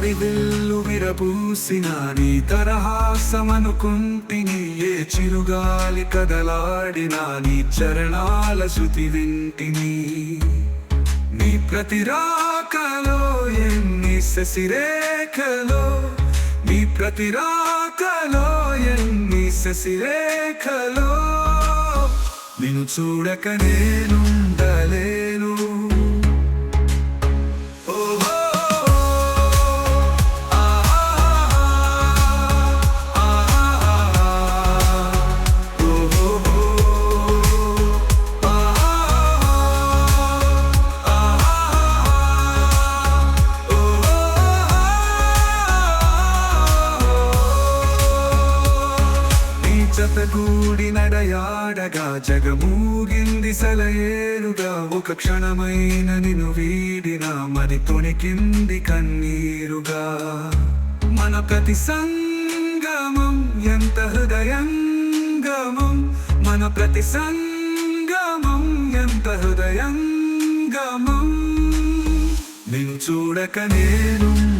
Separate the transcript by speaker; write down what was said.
Speaker 1: ఏ హరివిల్లు విరబూసిన నీ తరహాసమనుకుంటిని ఏ చిరుగాలి కదలాడిన నీ చరణాల శృతి వింటిని. నీ ప్రతిరాకలో ఎన్ని శశిరేఖలో నీ ప్రతిరాకలో ఎన్ని శశిరేఖలో నిన్ను చూడక నేను జతగూడి నడయాడగా జగమూగింది సలయేరుగా. ఒక క్షణమైన నిన్ను వీడిన మరి తొణికింది కన్నీరుగా. మన ప్రతి సంగమం ఎంత హృదయంగమం? మన ప్రతి సంగమం ఎంత హృదయంగమం? నిన్ను చూడక నేను